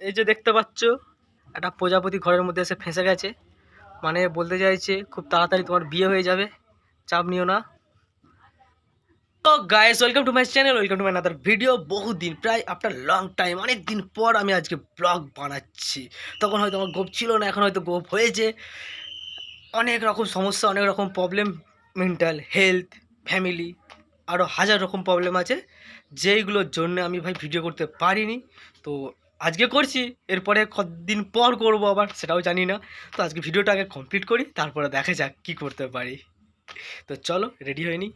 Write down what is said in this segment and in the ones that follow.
এই যে দেখতে পাচ্ছ, একটা প্রজাপতি ঘরের মধ্যে এসে ফেঁসে গেছে। মানে বলতে চাইছে, খুব তাড়াতাড়ি তোমার বিয়ে হয়ে যাবে, চাপ নিও না। তো guys welcome to my channel welcome to my another video বহুদিন, প্রায় আফটার লং টাইম অনেক দিন পর আমি আজকে ব্লগ বানাচ্ছি। তখন হয়তো আমার গোপ ছিল না, এখন হয়তো গোপ হয়েছে। অনেক রকম সমস্যা, অনেক রকম প্রবলেম মেন্টাল হেলথ ফ্যামিলি আরও হাজার রকম প্রবলেম আছে, যেইগুলোর জন্য আমি ভাই ভিডিও করতে পারিনি। তো আজকে করছি, এরপরে কতদিন পর করব আবার সেটাও জানি না। তো আজকে ভিডিওটা আগে কমপ্লিট করি, তারপরে দেখা যাক কী করতে পারি। তো চলো রেডি হয়ে নিই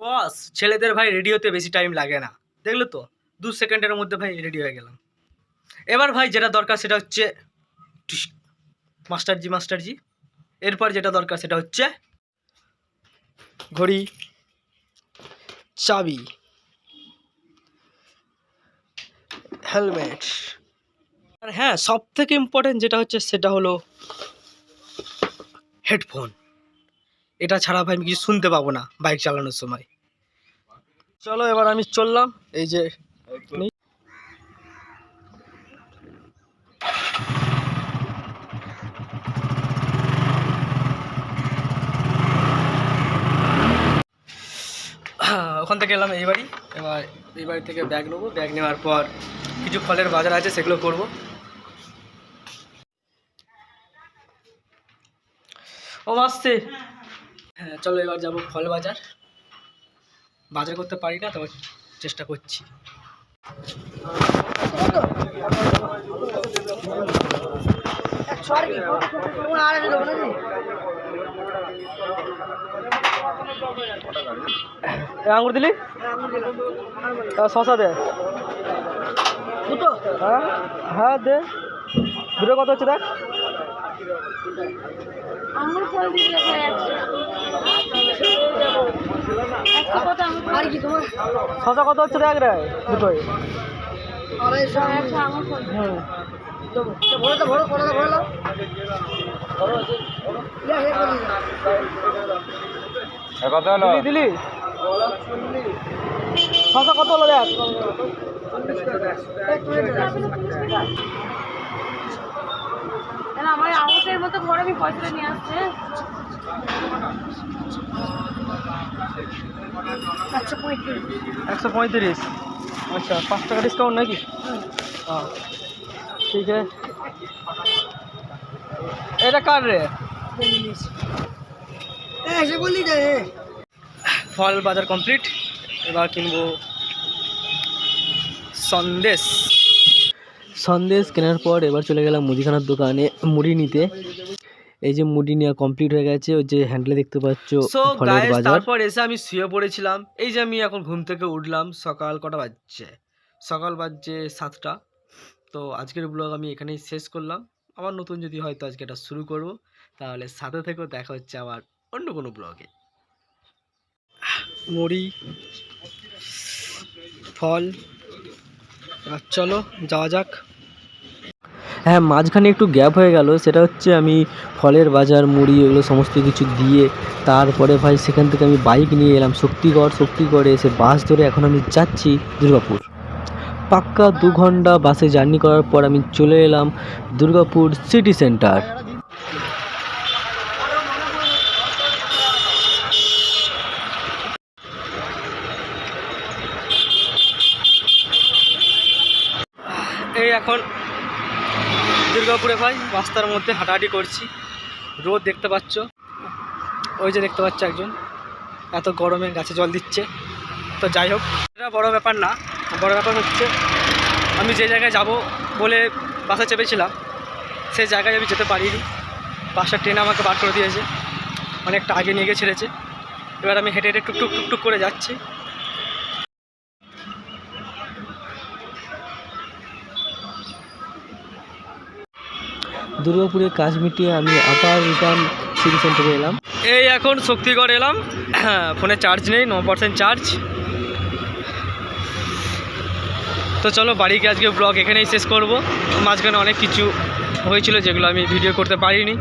বস ছেলেদের ভাই রেডি হতে বেশি টাইম লাগে না। দেখল তো, দু সেকেন্ডের মধ্যে ভাই রেডি হয়ে গেলাম। এবার ভাই যেটা দরকার সেটা হচ্ছে মাস্টারজি মাস্টারজি। এরপর যেটা দরকার সেটা হচ্ছে, ঘড়ি, চাবি। হেলমেট আর হ্যাঁ সব থেকে ইম্পর্টেন্ট যেটা হচ্ছে সেটা হলো হেডফোন এটা ছাড়া ভাই আমি কিছু শুনতে পাবো না বাইক চালানোর সময়। চলো এবার আমি চললাম এই যে নি- ওখান থেকে এলাম এই বাড়ি। এবার এই বাড়ি থেকে ব্যাগ নেব। ব্যাগ নেওয়ার পর কিছু ফলের বাজার আছে, সেগুলো করব। ও, আসছে। হ্যাঁ চলো এবার যাব ফল বাজার। বাজার করতে পারি না, তবে চেষ্টা করছি। এ আঙুর দিলি? শশা দে। দুটো হ্যাঁ? হ্যাঁ দে। দুটো কত হচ্ছে দেখ। শশা কত হচ্ছে দেখ রে দুটোই। হুম। কত হলো? দিলি দিলি। শশা কত হলো দেখ? আমার আঙুরের মতো বড় আমি পয়সাটা নিয়ে আসছে একশো একশো পঁয়ত্রিশ। আচ্ছা পাঁচ টাকা ডিসকাউন্ট নাকি? হ্যাঁ ঠিক আছে। এটা কার রে? ফল বাজার কমপ্লিট। এবার কিনবো সন্দেশ। সন্দেশ কেনার পর এবার চলে গেলাম মুদিখানার দোকানে মুড়ি নিতে। এই যে মুড়ি নেওয়া কমপ্লিট হয়ে গেছে ওই যে হ্যান্ডেলে দেখতে পাচ্ছ তারপর এসে আমি শুয়ে পড়েছিলাম। এই যে আমি এখন ঘুম থেকে উঠলাম সকাল কটা বাজছে? সকাল বাজছে সাতটা। তো আজকের ব্লগ আমি এখানেই শেষ করলাম। আবার নতুন যদি হয়তো আজকে এটা শুরু করব। তাহলে সাথে থেকেও দেখা হচ্ছে আবার। অন্য কোনো ব্লগে। মুড়ি ফল চলো যাওয়া যাক। হ্যাঁ মাঝখানে একটু গ্যাপ হয়ে গেল সেটা হচ্ছে আমি ফলের বাজার মুড়ি এগুলো সমস্ত কিছু দিয়ে তারপরে ভাই সেখান থেকে আমি বাইক নিয়ে এলাম। শক্তিগড় শক্তিগড়ে এসে বাস ধরে এখন আমি যাচ্ছি দুর্গাপুর। পাক্কা দু ঘণ্টা বাসে জার্নি করার পর আমি চলে এলাম দুর্গাপুর সিটি সেন্টার এই এখন দুর্গাপুরে ভাই রাস্তার মধ্যে হাঁটাহাঁটি করছি। রোদ দেখতে পাচ্ছ। ওই যে দেখতে পাচ্ছ একজন। এত গরমে গাছে জল দিচ্ছে। তো যাই হোক, এটা বড় ব্যাপার না। বড় ব্যাপার হচ্ছে, আমি যে জায়গায় যাব বলে বাসে চেপেছিলাম সেই জায়গায় আমি যেতে পারিনি। বাসটা ট্রেন আমাকে বার করে দিয়েছে। অনেকটা আগে নিয়ে গিয়ে ছেড়েছে। এবার আমি হেঁটে হেঁটে টুকটুক টুকটুক করে যাচ্ছি। দুর্গাপুরে কাজ মিটিয়ে আমি আবার রিটার্ন সিটি সেন্টারে এলাম। এই এখন শক্তিগড় এলাম। ফোনে চার্জ নেই, ন পার্সেন্ট চার্জ তো চলো বাড়িকে আজকে ব্লগ এখানেই শেষ করব। মাঝখানে অনেক কিছু হয়েছিল যেগুলো আমি ভিডিও করতে পারিনি।